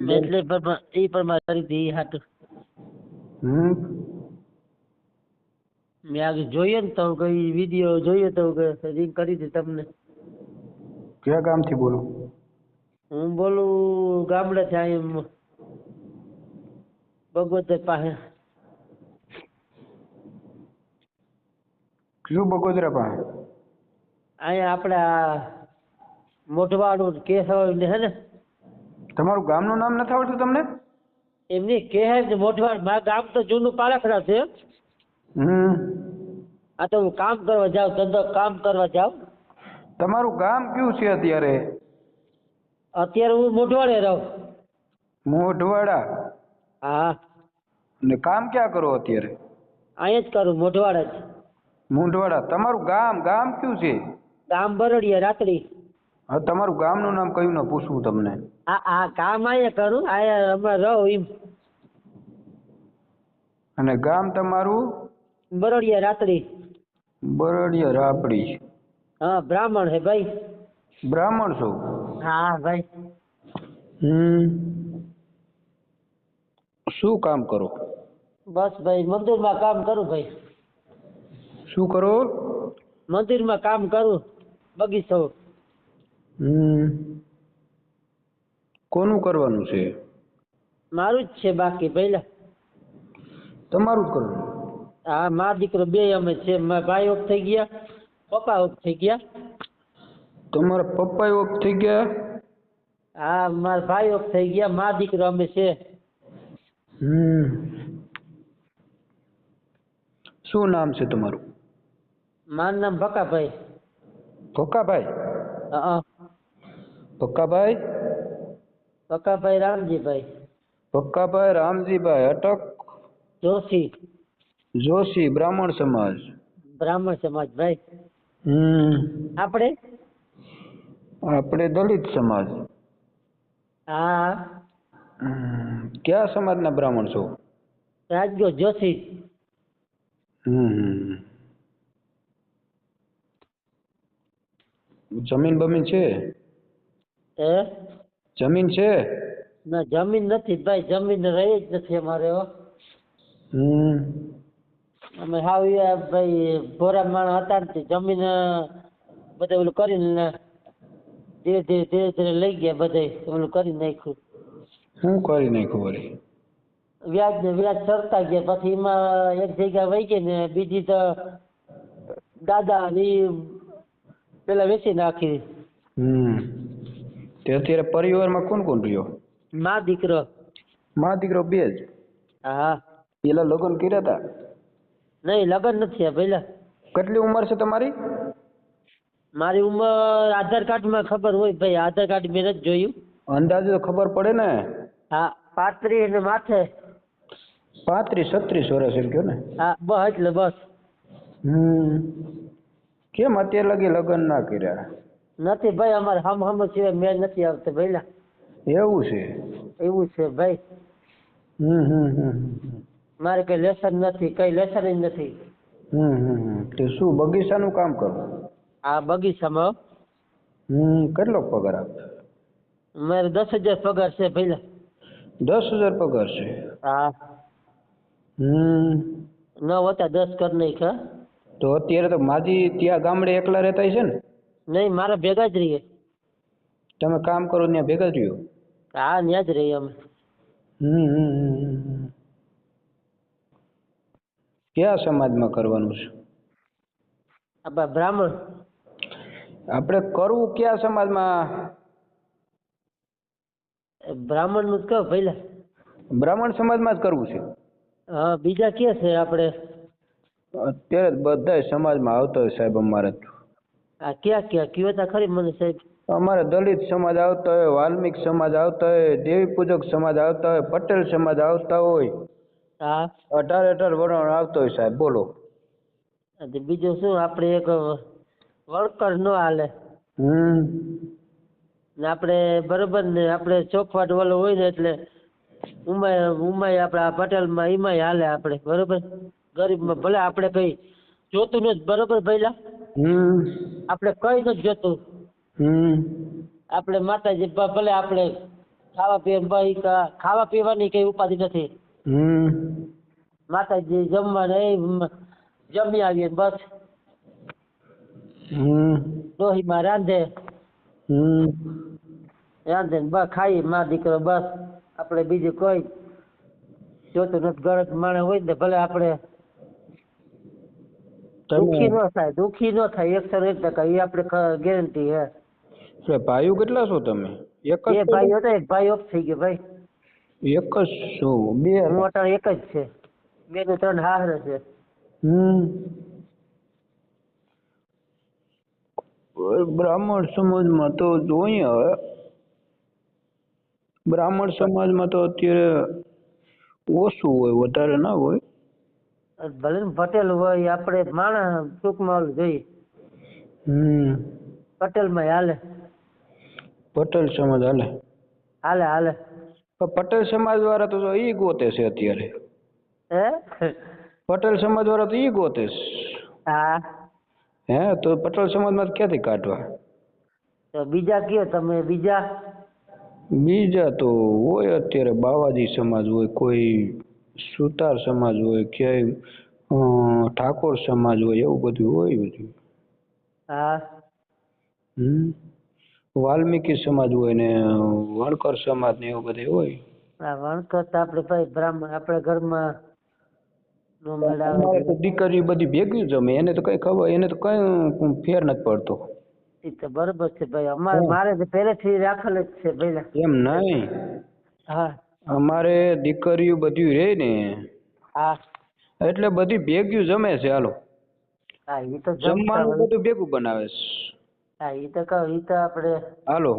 એટલે પણ એ પ્રમાણે કરી હતી હાટું. હમ? મેં આગળ જોઈએ ને તો કઈ વીડિયો જોઈએ તો કે રિંગ કરી હતી તમને. કયા ગામથી બોલો? હું બોલું ગામડેથી અહીં ભગવત પાસે. કયું બગોદરા પાસે? અહીંયા આપણે મોઢવાડું કેશવ ને હે ને? તમારું ગામનું નામ નથી આવડતું તમને? એમની કહે ને મોઢવાડ. મારું ગામ તો જૂનું પાલખરા છે. હમ. આ તો હું કામ કરવા જાઉં ધંધો કામ કરવા જાઉં. તમારું ગામ કયું છે અત્યારે? અત્યારે હું મોઢવાડે રહું. મોઢવાડા? હા. ને કામ ક્યાં કરો અત્યારે? અહીંયા જ કરું મોઢવાડા જ. મોઢવાડા. તમારું ગામ ગામ કયું છે? ગામ બરડીયા રાતડી હા તમારું ગામનું નામ કયું ને પૂછવું તમને? આ આ કામ અહીંયા કરું? આયા અમે રહો એમ. અને ગામ તમારું? બરોડિયા રાતડી બરડિયા રાપડી. હા બ્રાહ્મણ હે ભાઈ. બ્રાહ્મણ છો? હા ભાઈ. હમ. શું કામ કરો? બસ ભાઈ મંદિરમાં કામ કરું ભાઈ. શું કરો? મંદિરમાં કામ કરું. બગીચો. કોનું કરવાનું છે? મારું જ છે બાકી પહેલા તમારું જ કરવાનું? હા મા દીકરો બે અમે છે. ભાઈ ઓફ થઈ ગયા પપ્પા ઓફ થઈ ગયા. તમારા પપ્પા ઓફ થઈ ગયા? હા મારા ભાઈ ઓફ થઈ ગયા મા દીકરો અમે છે. હમ. શું નામ છે તમારું? મારું નામ ભકાભાઈ ભકાભાઈ હા. ભક્કાભાઈ ભક્કાભાઈ રામજીભાઈ. ભક્કાભાઈ રામજીભાઈ અટક? જોશી. જોશી બ્રાહ્મણ સમાજ? બ્રાહ્મણ સમાજ ભાઈ. હમ. આપણે? આપણે દલિત સમાજ. હા. કયા સમાજના બ્રાહ્મણ છો? રાજગો જોશી. હમ. જમીન બમીન છે? હે? જમીન છે? ના જમીન નથી ભાઈ જમીન રહી જ નથી અમારે હમ. અમે હાવ ભાઈ ભોરા માણસ હતા ને જમીન બધે ઓલું કરીને ધીરે ધીરે ધીરે ધીરે લઈ ગયા બધે ઓલું કરી નાખ્યું. શું કરી નાખ્યું વળી? વ્યાજ ને વ્યાજ સરતા ગયા પછી એમાં એક જગ્યા વહી ગઈ ને બીજી તો દાદા ને પેલા વેચી નાખી. હમ. તે અત્યારે પરિવારમાં કોણ કોણ રહ્યો? માં દીકરો. માં દીકરો બે જ? હા. પેલા લગ્ન કર્યા હતા નહીં લગ્ન નથી થયા પહેલા. કેટલી ઉંમર છે તમારી? મારી ઉંમર આધાર કાર્ડમાં ખબર હોય ભાઈ આધાર કાર્ડ મેં નથી જોયું. અંદાજે તો ખબર પડે ને? હા પાંત્રીસ ને માથે. પાંત્રીસ છત્રીસ વર્ષ એમ કહો ને? હા બસ એટલે બસ. હમ. કેમ અત્યારે લગી લગ્ન ના કર્યા? નથી ભાઈ અમારે હમ હમ સિવાય મેળ નથી આવતો ભાઈ એવું છે? એવું છે ભાઈ. હમ હમ હમ મારે કઈ લેસન નથી કઈ લેસન જ નથી. હમ હમ તે શું બગીચાનું કામ કરો? આ બગીચામાં. હમ કેટલો પગાર આપે? મારે દસ હજાર પગાર છે ભાઈ દસ હજાર પગાર છે? હા. હમ. ન હોતા દસ કર નહીં હા તો અત્યારે તો માજી ત્યાં ગામડે એકલા રહેતા છે ને? નહીં મારા ભેગા જ રહીએ. તમે કામ કરો ત્યાં ભેગા જ રહ્યો? હા ત્યાં જ રહીએ અમે. હમ. કયા સમાજમાં કરવાનું છે? આપણા બ્રાહ્મણ. આપણે કરવું કયા સમાજમાં? બ્રાહ્મણનું જ કહો પહેલા બ્રાહ્મણ સમાજમાં જ કરવું છે? હા બીજા ક્યાં છે આપણે? અત્યારે બધા સમાજમાં આવતા હોય સાહેબ અમારે તો. આ ક્યાં ક્યાં? કયો તા ખરી મને સાહેબ? અમારે દલિત સમાજ આવતા હોય વાલ્મિક સમાજ આવતા હોય દેવી પૂજક સમાજ આવતા હોય પટેલ સમાજ આવતા હોય. હા. અઢાર અઢાર વર્ણ આવતો હોય સાહેબ બોલો. અને બીજું શું? આપણે એક વર્કર ન હાલે. હમ. ને આપણે બરોબર ને આપણે ચોખવાટ વાળો હોય ને એટલે ઉમાય ઉમાય આપણે આ પટેલમાં એમાંય હાલે આપણે બરોબર? ગરીબમાં ભલે આપણે કઈ જોતું નથી બરોબર ભઈલા? હમ. આપણે કઈ નથી જોતું. હમ. આપણે માતાજી ભલે આપણે ખાવા પીવા ખાવા પીવાની કઈ ઉપાધિ નથી. હમ. માતાજી જમવા એ જમી આવીએ બસ. હમ. ડોહીમાં રાંધે. હમ. રાંધે ને બસ ખાઈએ મા દીકરો બસ. આપણે બીજું કોઈ જોતું નથી. ગરજ માણે હોય ને ભલે આપણે દુખી નો થાય દુખી ન થાય એક સર એક ટકા એ આપણે ગેરંટી હે. એટલે ભાઈઓ કેટલા છો તમે? એક જ ભાઈઓ તો એક ભાઈ ઓફ થઈ ગયો ભાઈ. એક જ છો? બે? હું અત્યારે એક જ છે. બે ને ત્રણ હારે છે. હમ. બ્રાહ્મણ સમાજમાં તો જોઈએ હવે. બ્રાહ્મણ સમાજમાં તો અત્યારે ઓછું હોય વધારે ના હોય. ભલે પટેલ હોય આપણે માણસ ટૂંકમાં ઓલું જોઈએ. હમ. પટેલમાં હાલે. પટેલ સમાજ હાલે? હાલે હાલે. પટેલ સમાજ વાળા તો ઈ ગોતે છે અત્યારે. હે? પટેલ સમાજ વાળા તો ઈ ગોતે છે. હા. હે તો પટેલ સમાજમાં ક્યાંથી કાઢવા? તો બીજા કયો તમે બીજા? બીજા તો હોય અત્યારે બાવાજી સમાજ હોય કોઈ સુતાર સમાજ હોય ક્યાંય ઠાકોર સમાજ હોય એવું બધું હોય બધું. હા. હમ. વાલ્મીકી સમાજ હોય ને વણકર સમાજ ને એવું બધું હોય. આ વણકર તો આપણે ભાઈ બ્રાહ્મણ આપણે ઘરમાં દીકરી બધી ભેગી જમે એને તો કઈ ખબર એને તો કઈ ફેર નથી પડતો. એ તો બરોબર છે ભાઈ અમારે મારે પહેલેથી રાખેલ જ છે ભાઈ. એમ નહીં? હા. અમારે દીકરીયું બધું રહે ને. હા. એટલે બધી ભેગ્યું જમે છે હાલો. હા એ તો જમવાનું બધું ભેગું બનાવે છે. હા એ તો કહું એ તો આપણે હાલો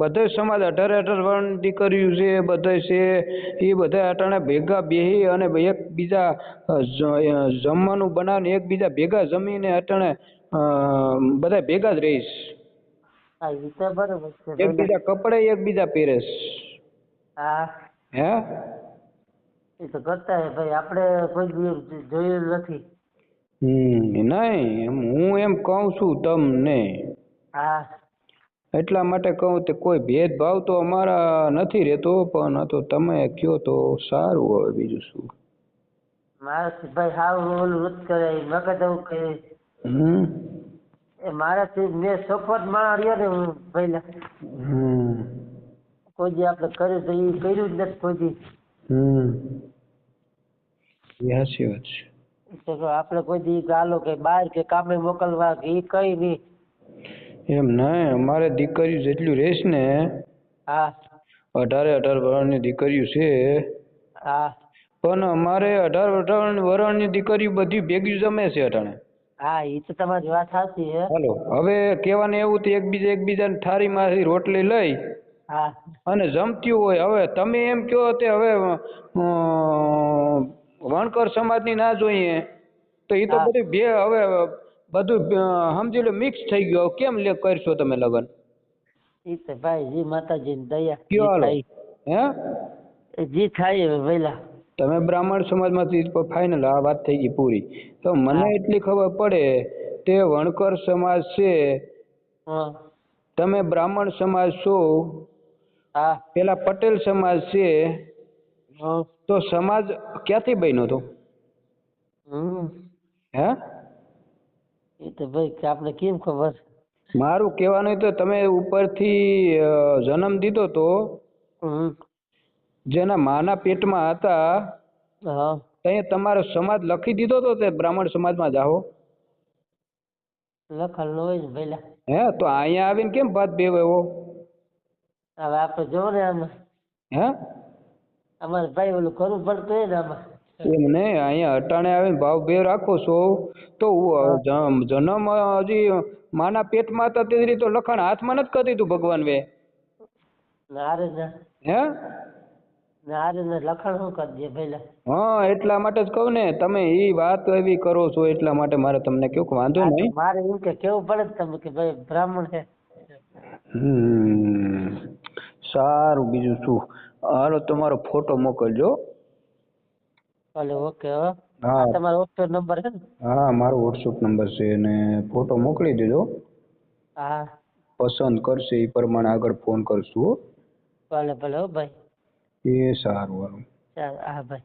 બધે સમાજ અઢાર અઢાર વર્ણ દીકરીઓ છે બધે છે એ બધા અટાણે ભેગા બેહી અને એકબીજા જમવાનું બનાવીને એકબીજા ભેગા જમીને અટાણે બધા ભેગા જ રહીશ હા એ તો બરોબર છે એકબીજા કપડે એકબીજા પહેરેશ. હા. હે? એ તો કરતા હે ભાઈ આપણે કોઈ દી જોયું નથી. હમ નહીં હું એમ કહું છું તમને. હા. એટલા માટે કહું તે કોઈ ભેદભાવ તો અમારા નથી રહેતો પણ આ તો તમે કયો તો સારું હવે બીજું શું? મારાથી ભાઈ હાવ ઓલું વૃત કરે મગજ આવું કે હમ. એ મારાથી મેં સફળ માણસ રહ્યો ને હું પહેલા હમ. કોઈ આપણે કરે તો એ કર્યું જ નથી કોઈ હમ. એ સાચી વાત છે. તો આપણે કોઈ દી ગાલો કે બહાર કે કામે મોકલવા કે એ કઈ નહીં એમ નહીં અમારે દીકરીઓ જેટલું રહેશ ને હા. અઢારે અઢાર વર્ષની દીકરીઓ છે. હા. પણ અમારે અઢાર અઢાર વર્ષની દીકરીઓ બધી ભેગી જમે છે અટાણે હા એ તો તમારી વાત સાચી હે હાલો હવે કહેવાને એવું તો એકબીજા એકબીજાને થાળીમાંથી રોટલી લઈ હા. અને જમતી હોય. હવે તમે એમ કહો તે હવે વણકર સમાજની ના જોઈએ. તો એ તો બધું બે હવે બધું સમજી લો મિક્સ થઈ ગયું. કેમ લે કરશો તમે લગ્ન? ઈ તો ભાઈ જી માતાજીની દયા. કયો હે? જી થાય હવે તમે બ્રાહ્મણ સમાજમાંથી ફાઇનલ આ વાત થઈ ગઈ પૂરી. તો મને એટલી ખબર પડે તે વણકર સમાજ છે. તમે બ્રાહ્મણ સમાજ છો. હા. પેલા પટેલ સમાજ છે તો સમાજ ક્યાંથી બન્યો હતો? હમ. હે? એ તો ભાઈ આપણે કેમ ખબર? મારું કહેવાનું તો તમે ઉપરથી જન્મ દીધો તો જેના માના પેટમાં હતા ત્યાં તમારો સમાજ લખી દીધો તો તે બ્રાહ્મણ સમાજમાં જાઓ લખલ હોય ને પહેલા હે તો અહીંયા આવીને કેમ ભાત બેવ્યો હવે આપણે જોવો ને આમાં. હે? અમારે ભાઈ ઓલું કરવું પડતું હોય ને આમાં. એમ નહીં અહીંયા અટાણે આવીને ભાવ બે રાખો છો. તો જન્મ હજી માના પેટમાં હતા તે રીતે લખાણ હાથમાં નથી કરી દીધું ભગવાન વે નારે ના. હે? નારે ના. લખાણ શું કરી દે પહેલા હા એટલા માટે જ કહું ને તમે એ વાત એવી કરો છો એટલા માટે મારે તમને કેવું વાંધો નહીં. મારે એમ કે કેવું પડે તમે કે ભાઈ બ્રાહ્મણ છે. હમ. સારું બીજું શું? હાલો તમારો ફોટો મોકલજો. હાલો ઓકે હા. તમારો ઓફિસ નંબર છે ને? હા મારો વોટ્સઅપ નંબર છે અને ફોટો મોકલી દેજો. હા. પસંદ કરશે એ પ્રમાણે આગળ ફોન કરશું ભલે ભલે ભાઈ. એ સારું હાલો. હા ભાઈ.